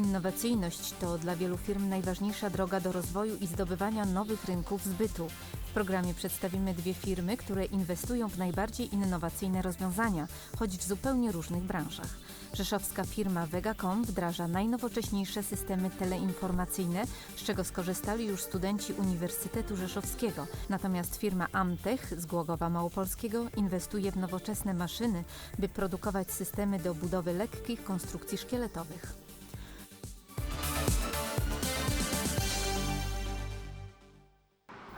Innowacyjność to dla wielu firm najważniejsza droga do rozwoju i zdobywania nowych rynków zbytu. W programie przedstawimy dwie firmy, które inwestują w najbardziej innowacyjne rozwiązania, choć w zupełnie różnych branżach. Rzeszowska firma Vegacom wdraża najnowocześniejsze systemy teleinformacyjne, z czego skorzystali już studenci Uniwersytetu Rzeszowskiego. Natomiast firma Amtech z Głogowa Małopolskiego inwestuje w nowoczesne maszyny, by produkować systemy do budowy lekkich konstrukcji szkieletowych.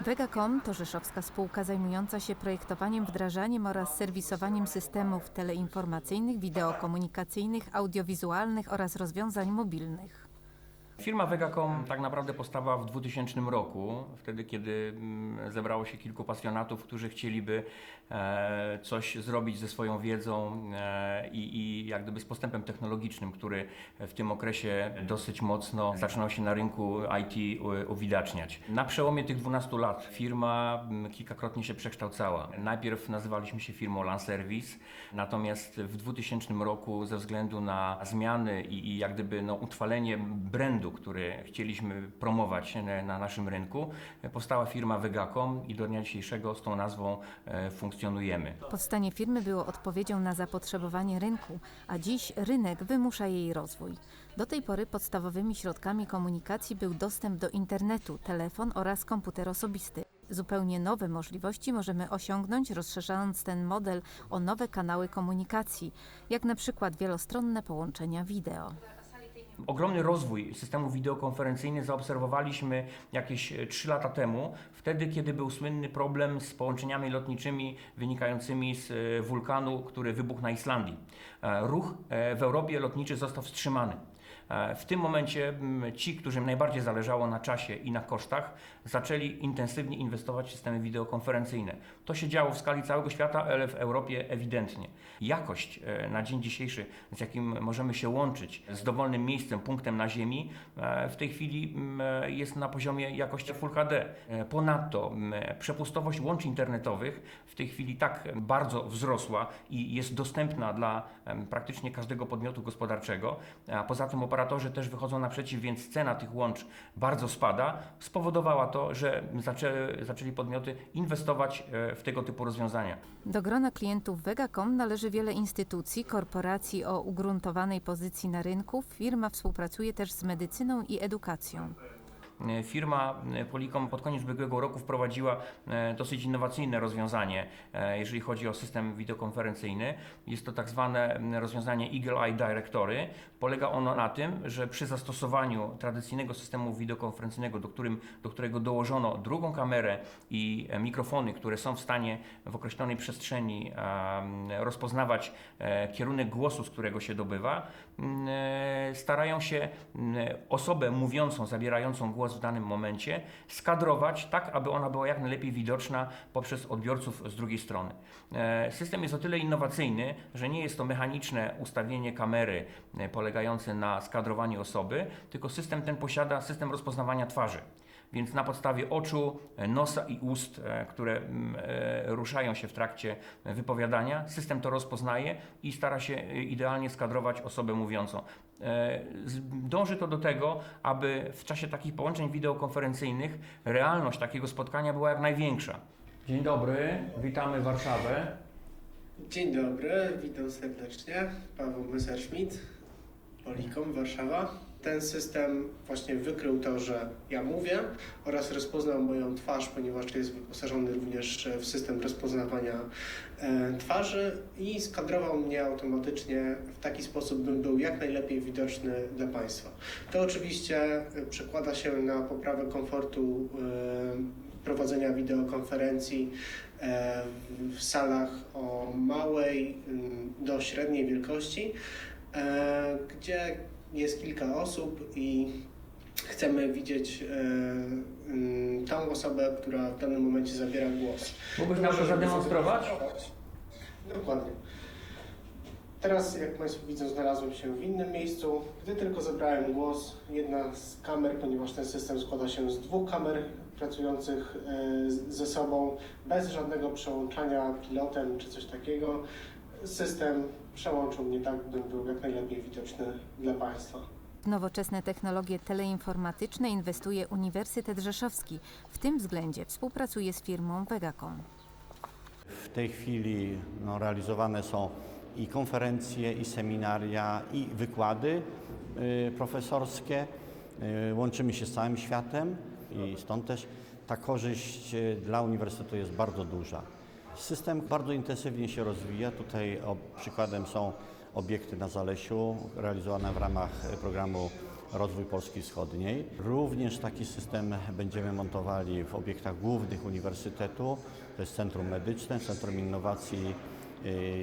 Vegacom to rzeszowska spółka zajmująca się projektowaniem, wdrażaniem oraz serwisowaniem systemów teleinformacyjnych, wideokomunikacyjnych, audiowizualnych oraz rozwiązań mobilnych. Firma Vegacom tak naprawdę powstała w 2000 roku, wtedy kiedy mm, zebrało się kilku pasjonatów, którzy chcieliby e, coś zrobić ze swoją wiedzą e, i, i jak gdyby z postępem technologicznym, który w tym okresie dosyć mocno zaczynał się na rynku IT uwidaczniać. Na przełomie tych 12 lat firma mm, kilkakrotnie się przekształcała. Najpierw nazywaliśmy się firmą Lanservice, natomiast w 2000 roku ze względu na zmiany i, i jak gdyby no, utrwalenie brandu, który chcieliśmy promować na, na naszym rynku, powstała firma Vegacom i do dnia dzisiejszego z tą nazwą e, funkcjonujemy. Powstanie firmy było odpowiedzią na zapotrzebowanie rynku, a dziś rynek wymusza jej rozwój. Do tej pory podstawowymi środkami komunikacji był dostęp do internetu, telefon oraz komputer osobisty. Zupełnie nowe możliwości możemy osiągnąć, rozszerzając ten model o nowe kanały komunikacji, jak na przykład wielostronne połączenia wideo. Ogromny rozwój systemu wideokonferencyjnych zaobserwowaliśmy jakieś e, 3 lata temu, wtedy kiedy był słynny problem z połączeniami lotniczymi wynikającymi z e, wulkanu, który wybuchł na Islandii. E, Ruch e, w Europie lotniczy został wstrzymany. E, W tym momencie m, ci, którym najbardziej zależało na czasie i na kosztach, zaczęli intensywnie inwestować w systemy wideokonferencyjne. To się działo w skali całego świata, ale w Europie ewidentnie. Jakość e, na dzień dzisiejszy, z jakim możemy się łączyć z dowolnym miejscem, punktem na Ziemi, e, w tej chwili m, e, jest na poziomie jakości Full HD. Ponadto m, przepustowość łączy internetowych w tej chwili tak bardzo wzrosła i jest dostępna dla praktycznie każdego podmiotu gospodarczego. A poza tym operatorzy też wychodzą naprzeciw, więc cena tych łącz bardzo spada. Spowodowała to, że zaczęły, zaczęli podmioty inwestować e, w tego typu rozwiązania. Do grona klientów Vegacom należy wiele instytucji, korporacji o ugruntowanej pozycji na rynku. Firma współpracuje też z medycyną i edukacją. E, Firma e, Polycom pod koniec ubiegłego roku wprowadziła e, dosyć innowacyjne rozwiązanie, jeżeli chodzi o system wideokonferencyjny. Jest to tak zwane rozwiązanie Eagle Eye Directory. Polega ono na tym, że przy zastosowaniu tradycyjnego systemu wideokonferencyjnego, do, którym, do którego dołożono drugą kamerę i mikrofony, które są w stanie w określonej przestrzeni rozpoznawać kierunek głosu, z którego się dobywa, starają się osobę mówiącą, zabierającą głos w danym momencie skadrować tak, aby ona była jak najlepiej widoczna poprzez odbiorców z drugiej strony. E, System jest o tyle innowacyjny, że nie jest to mechaniczne ustawienie kamery e, polegające na skadrowaniu osoby, tylko system ten posiada system rozpoznawania twarzy. Więc na podstawie oczu, nosa i ust, e, które mm, e, ruszają się w trakcie wypowiadania, system to rozpoznaje i stara się e, idealnie skadrować osobę mówiącą. Dąży to do tego, aby w czasie takich połączeń wideokonferencyjnych realność takiego spotkania była jak największa. Dzień dobry, witamy Warszawę. Dzień dobry, witam serdecznie. Paweł Messerschmidt, Polikom, Warszawa. Ten system właśnie wykrył to, że ja mówię oraz rozpoznał moją twarz, ponieważ jest wyposażony również w system rozpoznawania e, twarzy i skadrował mnie automatycznie w taki sposób, bym był jak najlepiej widoczny dla Państwa. To oczywiście e, przekłada się na poprawę komfortu e, prowadzenia wideokonferencji w salach o małej mm, do średniej wielkości, gdzie jest kilka osób i chcemy widzieć e, mm, tą osobę, która w danym momencie zabiera głos. Mógłbyś nam to zademonstrować? Dokładnie. Teraz, jak Państwo widzą, znalazłem się w innym miejscu. Gdy tylko zabrałem głos, jedna z kamer, ponieważ ten system składa się z dwóch kamer pracujących z- ze sobą, bez żadnego przełączania pilotem czy coś takiego, system przełączył mnie tak, bym był jak najlepiej widoczny dla Państwa. W nowoczesne technologie teleinformatyczne inwestuje Uniwersytet Rzeszowski. W tym względzie współpracuje z firmą Vegacom. W tej chwili no, realizowane są i konferencje, i seminaria, i wykłady y, profesorskie. Y, łączymy się z całym światem i stąd też ta korzyść y, dla uniwersytetu jest bardzo duża. System bardzo intensywnie się rozwija. Tutaj przykładem są obiekty na Zalesiu realizowane w ramach y, programu Rozwój Polski Wschodniej. Również taki system będziemy montowali w obiektach głównych uniwersytetu. To jest Centrum Medyczne, Centrum Innowacji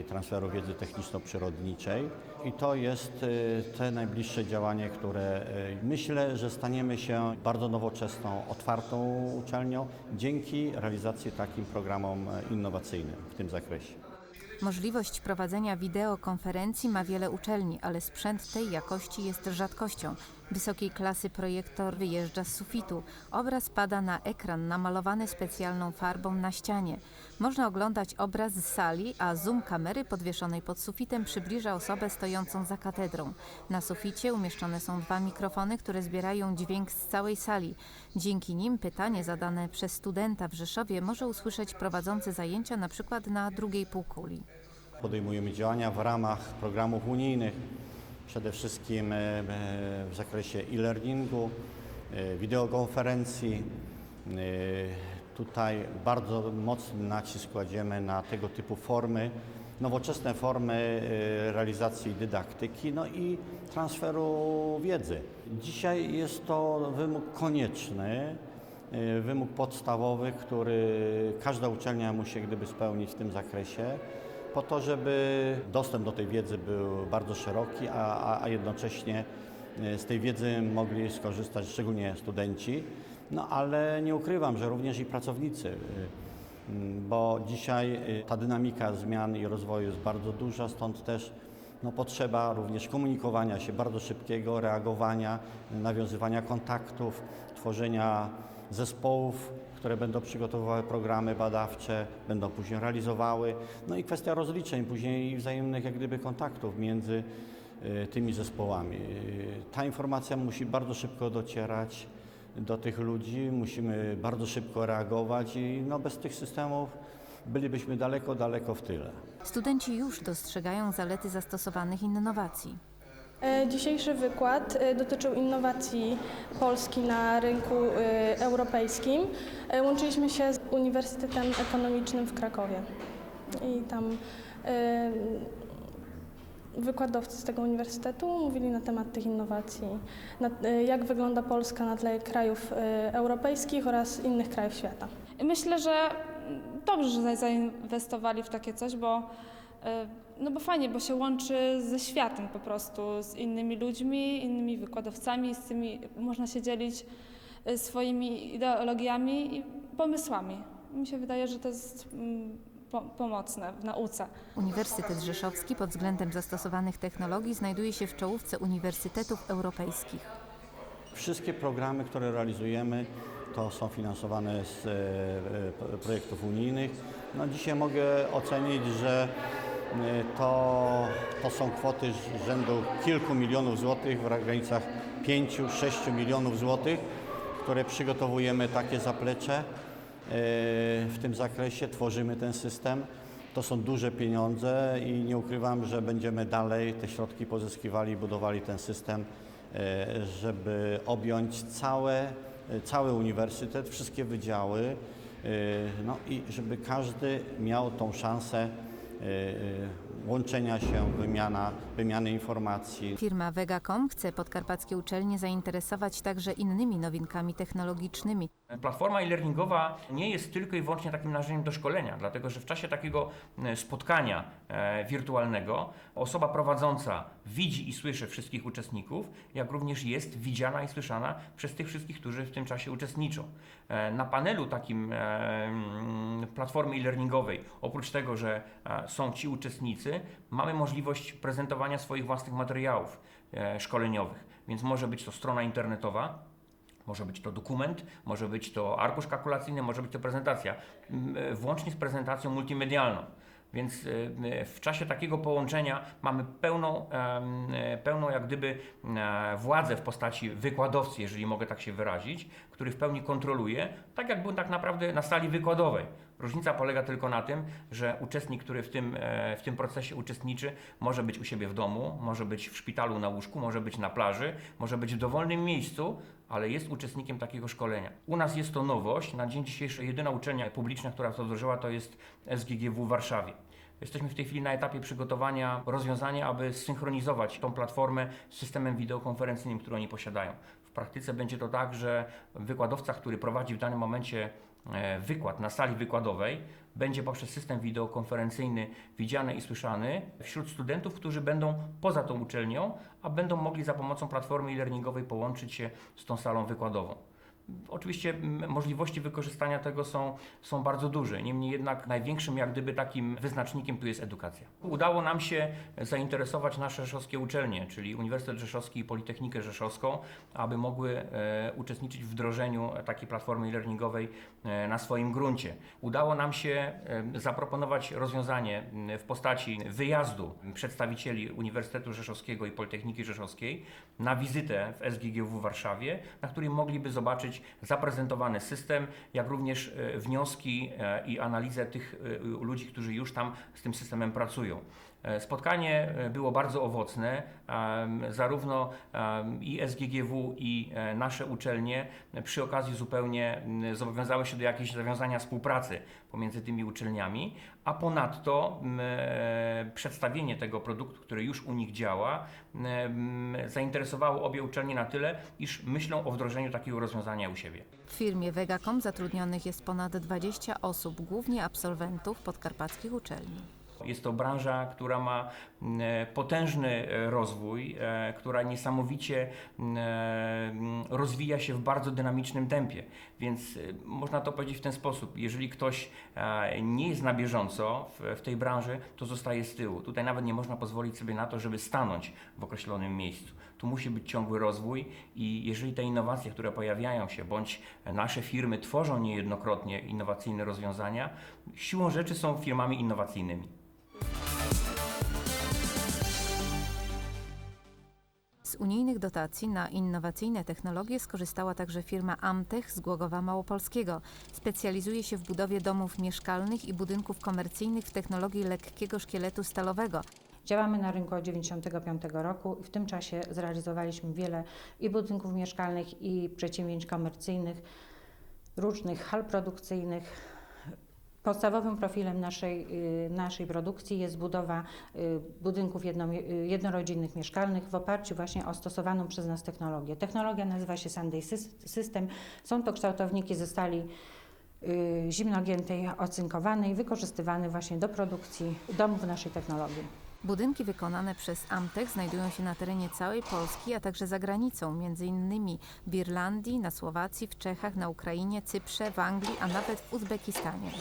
Transferu Wiedzy Techniczno-Przyrodniczej. I to jest y, te najbliższe działanie, które y, myślę, że staniemy się bardzo nowoczesną, otwartą uczelnią dzięki realizacji takim programom y, innowacyjnym w tym zakresie. Możliwość prowadzenia wideokonferencji ma wiele uczelni, ale sprzęt tej jakości jest rzadkością. Wysokiej klasy projektor wyjeżdża z sufitu. Obraz pada na ekran namalowany specjalną farbą na ścianie. Można oglądać obraz z sali, a zoom kamery podwieszonej pod sufitem przybliża osobę stojącą za katedrą. Na suficie umieszczone są dwa mikrofony, które zbierają dźwięk z całej sali. Dzięki nim pytanie zadane przez studenta w Rzeszowie może usłyszeć prowadzący zajęcia na przykład na drugiej półkuli. Podejmujemy działania w ramach programów unijnych, przede wszystkim e, e, w zakresie e-learningu, e, wideokonferencji. Tutaj bardzo mocny nacisk kładziemy na tego typu formy, nowoczesne formy realizacji dydaktyki, no i transferu wiedzy. Dzisiaj jest to wymóg konieczny, wymóg podstawowy, który każda uczelnia musi gdyby spełnić w tym zakresie po to, żeby dostęp do tej wiedzy był bardzo szeroki, a, a, jednocześnie e, z tej wiedzy mogli skorzystać szczególnie studenci. No ale nie ukrywam, że również i pracownicy, mm, bo dzisiaj y, ta dynamika zmian i rozwoju jest bardzo duża, stąd też no, potrzeba również komunikowania się bardzo szybkiego, reagowania, nawiązywania kontaktów, tworzenia zespołów, które będą przygotowywały programy badawcze, będą później realizowały. No i kwestia rozliczeń, później wzajemnych jak gdyby kontaktów między y, tymi zespołami. Y, Ta informacja musi bardzo szybko docierać do tych ludzi, musimy bardzo szybko reagować i no, bez tych systemów bylibyśmy daleko, daleko w tyle. Studenci już dostrzegają zalety zastosowanych innowacji. E, Dzisiejszy wykład e, dotyczył innowacji Polski na rynku e, europejskim. Łączyliśmy się z Uniwersytetem Ekonomicznym w Krakowie i tam wykładowcy z tego uniwersytetu mówili na temat tych innowacji, jak wygląda Polska na tle krajów europejskich oraz innych krajów świata. Myślę, że dobrze, że zainwestowali w takie coś, bo, no bo fajnie, bo się łączy ze światem po prostu, z innymi ludźmi, innymi wykładowcami, z tymi można się dzielić e, swoimi ideologiami i pomysłami. Mi się wydaje, że to jest mm, po, pomocne w nauce. Uniwersytet Rzeszowski pod względem zastosowanych technologii znajduje się w czołówce uniwersytetów europejskich. Wszystkie programy, które realizujemy, to są finansowane z e, e, projektów unijnych. No dzisiaj mogę ocenić, że to, to są kwoty rzędu kilku milionów złotych w granicach 5-6 milionów złotych, które przygotowujemy takie zaplecze e, w tym zakresie, tworzymy ten system. To są duże pieniądze i nie ukrywam, że będziemy dalej te środki pozyskiwali budowali ten system, e, żeby objąć całe, cały uniwersytet, wszystkie wydziały, no i żeby każdy miał tą szansę e, e, łączenia się, wymiana, wymiany informacji. Firma Vegacom chce podkarpackie uczelnie zainteresować także innymi nowinkami technologicznymi. Platforma e-learningowa nie jest tylko i wyłącznie takim narzędziem do szkolenia, dlatego że w czasie takiego e, spotkania e, wirtualnego osoba prowadząca widzi i słyszy wszystkich uczestników, jak również jest widziana i słyszana przez tych wszystkich, którzy w tym czasie uczestniczą. E, Na panelu takim platformy e-learningowej, oprócz tego, że są ci uczestnicy, mamy możliwość prezentowania swoich własnych materiałów e, szkoleniowych, więc może być to strona internetowa, może być to dokument, może być to arkusz kalkulacyjny, może być to prezentacja, e, włącznie z prezentacją multimedialną. Więc e, w czasie takiego połączenia mamy pełną, pełną jak gdyby władzę w postaci wykładowcy, jeżeli mogę tak się wyrazić, który w pełni kontroluje, tak jak był tak naprawdę na sali wykładowej. Różnica polega tylko na tym, że uczestnik, który w tym, e, w tym procesie uczestniczy, może być u siebie w domu, może być w szpitalu na łóżku, może być na plaży, może być w dowolnym miejscu, ale jest uczestnikiem takiego szkolenia. U nas jest to nowość. Na dzień dzisiejszy jedyna uczelnia publiczna, która to wdrożyła, to jest SGGW w Warszawie. Jesteśmy w tej chwili na etapie przygotowania rozwiązania, aby zsynchronizować tą platformę z systemem wideokonferencyjnym, który oni posiadają. Praktyce będzie to tak, że wykładowca, który prowadzi w danym momencie e, wykład na sali wykładowej, będzie poprzez system wideokonferencyjny widziany i słyszany wśród studentów, którzy będą poza tą uczelnią, a będą mogli za pomocą platformy e-learningowej połączyć się z tą salą wykładową. Oczywiście możliwości wykorzystania tego są, są bardzo duże, niemniej jednak największym jak gdyby takim wyznacznikiem tu jest edukacja. Udało nam się zainteresować nasze rzeszowskie uczelnie, czyli Uniwersytet Rzeszowski i Politechnikę Rzeszowską, aby mogły e, uczestniczyć w wdrożeniu takiej platformy e-learningowej e, na swoim gruncie. Udało nam się e, zaproponować rozwiązanie w postaci wyjazdu przedstawicieli Uniwersytetu Rzeszowskiego i Politechniki Rzeszowskiej na wizytę w SGGW w Warszawie, na której mogliby zobaczyć zaprezentowany system, jak również e, wnioski e, i analizę tych e, ludzi, którzy już tam z tym systemem pracują. E, Spotkanie e, było bardzo owocne. Zarówno i SGGW, i e, nasze uczelnie przy okazji zupełnie zobowiązały się do jakiejś zawiązania współpracy pomiędzy tymi uczelniami, a ponadto przedstawienie tego produktu, który już u nich działa, zainteresowało obie uczelnie na tyle, iż myślą o wdrożeniu takiego rozwiązania u siebie. W firmie Vegacom zatrudnionych jest ponad 20 osób, głównie absolwentów podkarpackich uczelni. Jest to branża, która ma m, e, potężny e, rozwój, e, która niesamowicie m, e, m, rozwija się w bardzo dynamicznym tempie. Więc można to powiedzieć w ten sposób: jeżeli ktoś nie jest na bieżąco w tej branży, to zostaje z tyłu. Tutaj nawet nie można pozwolić sobie na to, żeby stanąć w określonym miejscu. Tu musi być ciągły rozwój i jeżeli te innowacje, które pojawiają się, bądź nasze firmy tworzą niejednokrotnie innowacyjne rozwiązania, siłą rzeczy są firmami innowacyjnymi. Z unijnych dotacji na innowacyjne technologie skorzystała także firma Amtech z Głogowa Małopolskiego. Specjalizuje się w budowie domów mieszkalnych i budynków komercyjnych w technologii lekkiego szkieletu stalowego. Działamy na rynku od 1995 roku i w tym czasie zrealizowaliśmy wiele i budynków mieszkalnych, i przedsięwzięć komercyjnych, różnych hal produkcyjnych. Podstawowym profilem naszej, y, naszej produkcji jest budowa y, budynków jedno, y, jednorodzinnych mieszkalnych w oparciu właśnie o stosowaną przez nas technologię. Technologia nazywa się Sunday Sys- System. Są to kształtowniki ze stali zimnogiętej, ocynkowanej, wykorzystywane właśnie do produkcji domów naszej technologii. Budynki wykonane przez Amtech znajdują się na terenie całej Polski, a także za granicą, m.in. w Irlandii, na Słowacji, w Czechach, na Ukrainie, Cyprze, w Anglii, a nawet w Uzbekistanie.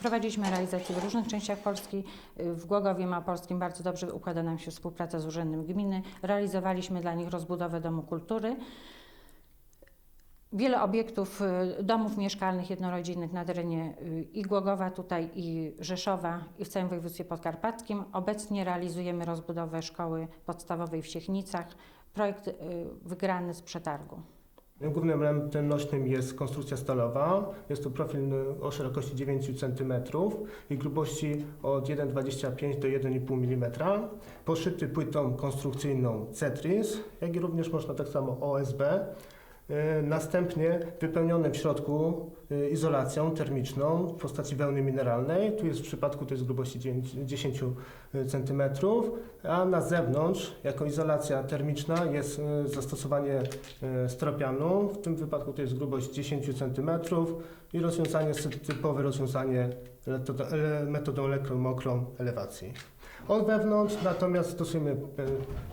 Prowadziliśmy realizację w różnych częściach Polski. W Głogowie Małopolskim bardzo dobrze układa nam się współpraca z Urzędem Gminy. Realizowaliśmy dla nich rozbudowę Domu Kultury. Wiele obiektów y, domów mieszkalnych jednorodzinnych na terenie y, i Głogowa tutaj i Rzeszowa i w całym województwie podkarpackim. Obecnie realizujemy rozbudowę szkoły podstawowej w Siechnicach. Projekt y, wygrany z przetargu. Głównym elementem nośnym jest konstrukcja stalowa. Jest to profil o szerokości 9 cm i grubości od 1,25 do 1,5 mm. Poszyty płytą konstrukcyjną Cetris, jak i również można tak samo OSB. E, Następnie wypełnione w środku e, izolacją termiczną w postaci wełny mineralnej. Tu jest w przypadku to jest grubości 9 10 cm, a na zewnątrz jako izolacja termiczna jest e, zastosowanie e, stropianu. W tym wypadku to jest grubość 10 cm i rozwiązanie typowe rozwiązanie metodą, elektromokrą elewacji. Od wewnątrz natomiast stosujemy,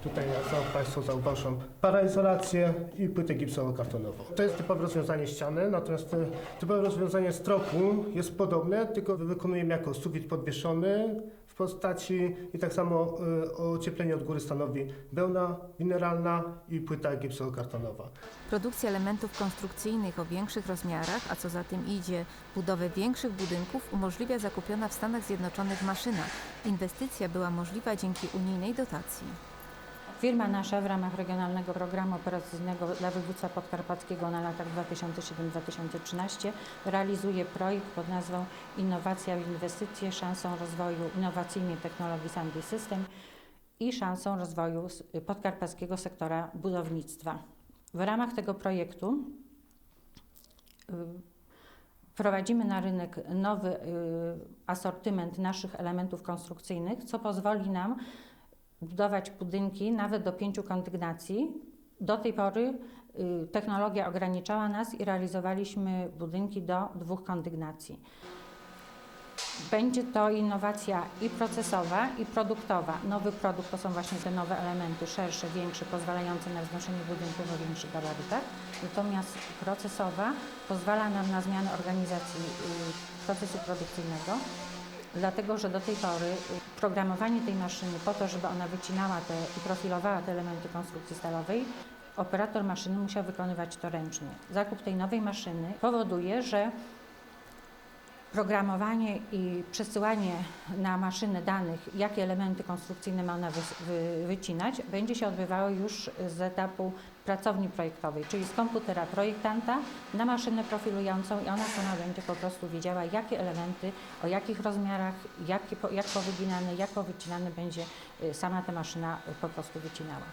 tutaj jak Państwo zauważą, paraizolację i płytę gipsowo-kartonową. To jest typowe rozwiązanie ściany, natomiast e, typowe rozwiązanie stropu jest podobne, tylko wykonujemy jako sufit podwieszony w postaci i tak samo e, ocieplenie od góry stanowi wełna mineralna i płyta gipsowo-kartonowa. Produkcja elementów konstrukcyjnych o większych rozmiarach, a co za tym idzie, budowę większych budynków umożliwia zakupiona w Stanach Zjednoczonych maszyna. Inwestycja była możliwa dzięki unijnej dotacji. Firma nasza w ramach Regionalnego Programu Operacyjnego dla Województwa Podkarpackiego na latach 2007-2013 realizuje projekt pod nazwą Innowacja w inwestycje, szansą rozwoju innowacyjnej technologii Sandy System i szansą rozwoju podkarpackiego sektora budownictwa. W ramach tego projektu y, Wprowadzimy na rynek nowy y, asortyment naszych elementów konstrukcyjnych, co pozwoli nam budować budynki nawet do pięciu kondygnacji. Do tej pory y, technologia ograniczała nas i realizowaliśmy budynki do dwóch kondygnacji. Będzie to innowacja i procesowa, i produktowa. Nowy produkt to są właśnie te nowe elementy, szersze, większe, pozwalające na wznoszenie budynków o większych gabarytach. Natomiast procesowa pozwala nam na zmianę organizacji y, procesu produkcyjnego, dlatego że do tej pory y, programowanie tej maszyny po to, żeby ona wycinała te i profilowała te elementy konstrukcji stalowej, operator maszyny musiał wykonywać to ręcznie. Zakup tej nowej maszyny powoduje, że programowanie i przesyłanie na maszynę danych, jakie elementy konstrukcyjne ma ona wy, wy, wycinać, będzie się odbywało już z etapu pracowni projektowej, czyli z komputera projektanta na maszynę profilującą i ona sama będzie po prostu wiedziała, jakie elementy, o jakich rozmiarach, po- jak powyginane, jak powycinane będzie y, sama ta maszyna po prostu wycinała.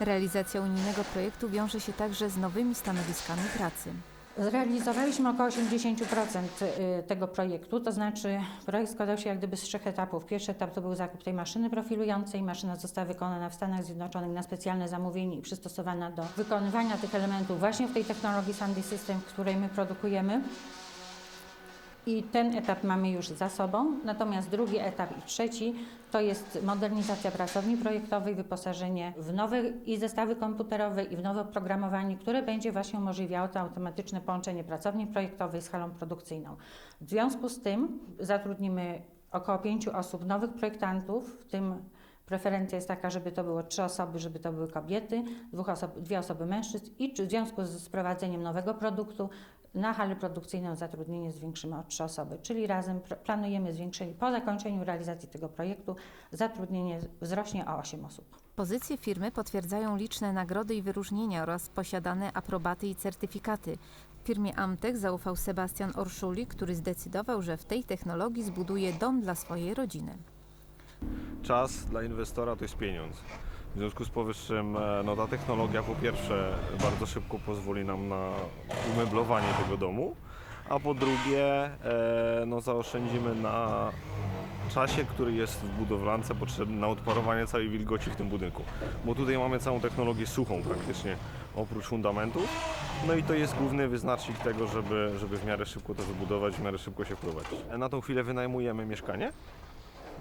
Realizacja unijnego projektu wiąże się także z nowymi stanowiskami pracy. Zrealizowaliśmy około 80% y, tego projektu, to znaczy projekt składał się jak gdyby z trzech etapów. Pierwszy etap to był zakup tej maszyny profilującej. Maszyna została wykonana w Stanach Zjednoczonych na specjalne zamówienie i przystosowana do wykonywania tych elementów właśnie w tej technologii Sandy System, której my produkujemy. I ten etap mamy już za sobą. Natomiast drugi etap i trzeci to jest modernizacja pracowni projektowej, wyposażenie w nowe i zestawy komputerowe i w nowe oprogramowanie, które będzie właśnie umożliwiało to automatyczne połączenie pracowni projektowej z halą produkcyjną. W związku z tym zatrudnimy około pięciu osób nowych projektantów, w tym preferencja jest taka, żeby to było trzy osoby, żeby to były kobiety, osob, dwie osoby mężczyzn i w związku z wprowadzeniem nowego produktu na halę produkcyjną zatrudnienie zwiększymy o trzy osoby, czyli razem planujemy zwiększenie, po zakończeniu realizacji tego projektu zatrudnienie wzrośnie o 8 osób. Pozycje firmy potwierdzają liczne nagrody i wyróżnienia oraz posiadane aprobaty i certyfikaty. Firmie Amtech zaufał Sebastian Orszuli, który zdecydował, że w tej technologii zbuduje dom dla swojej rodziny. Czas dla inwestora to jest pieniądz. W związku z powyższym e, no, ta technologia po pierwsze bardzo szybko pozwoli nam na umeblowanie tego domu, a po drugie e, no, zaoszczędzimy na czasie, który jest w budowlance potrzebny na odparowanie całej wilgoci w tym budynku. Bo tutaj mamy całą technologię suchą praktycznie, oprócz fundamentów. No i to jest główny wyznacznik tego, żeby, żeby w miarę szybko to wybudować, w miarę szybko się wprowadzić. Na tą chwilę wynajmujemy mieszkanie.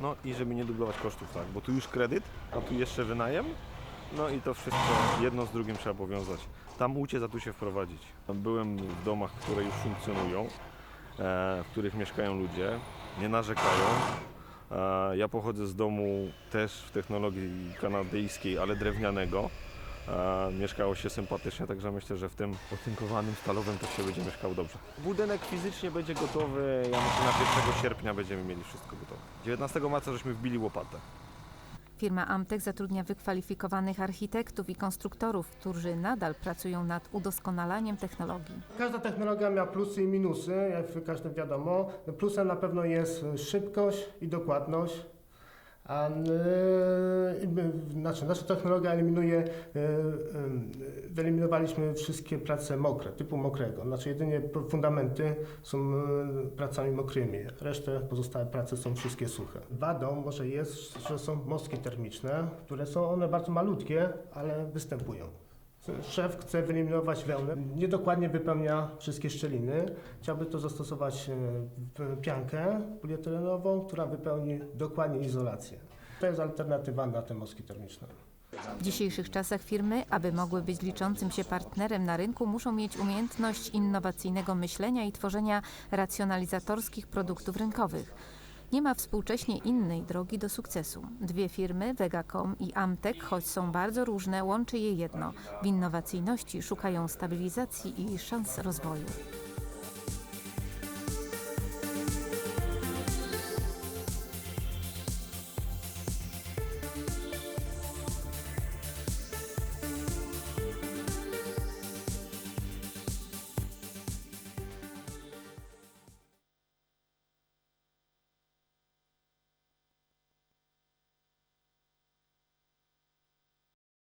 No i żeby nie dublować kosztów, tak, bo tu już kredyt, a tu jeszcze wynajem. No i to wszystko jedno z drugim trzeba powiązać. Tam uciec, a tu się wprowadzić. Byłem w domach, które już funkcjonują, e, w których mieszkają ludzie, nie narzekają. E, ja pochodzę z domu też w technologii kanadyjskiej, ale drewnianego. E, mieszkało się sympatycznie, także myślę, że w tym otynkowanym stalowym też się będzie mieszkało dobrze. Budynek fizycznie będzie gotowy, ja myślę na 1 sierpnia będziemy mieli wszystko gotowe. 19 marca żeśmy wbili łopatę. Firma Amtech zatrudnia wykwalifikowanych architektów i konstruktorów, którzy nadal pracują nad udoskonalaniem technologii. Każda technologia ma plusy i minusy, jak każdy wiadomo. Plusem na pewno jest szybkość i dokładność. A, my- znaczy, nasza technologia eliminuje, yy, yy, wyeliminowaliśmy wszystkie prace mokre, typu mokrego. Znaczy jedynie fundamenty są yy, pracami mokrymi, resztę pozostałe prace są wszystkie suche. Wadą może jest, że są mostki termiczne, które są one bardzo malutkie, ale występują. Szef chce wyeliminować wełnę, niedokładnie wypełnia wszystkie szczeliny. Chciałby to zastosować e, piankę polietylenową, która wypełni dokładnie izolację. To jest alternatywa na te moski termiczne. W dzisiejszych czasach firmy, aby mogły być liczącym się partnerem na rynku, muszą mieć umiejętność innowacyjnego myślenia i tworzenia racjonalizatorskich produktów rynkowych. Nie ma współcześnie innej drogi do sukcesu. Dwie firmy, Vegacom i Amtech, choć są bardzo różne, łączy je jedno. W innowacyjności szukają stabilizacji i szans rozwoju.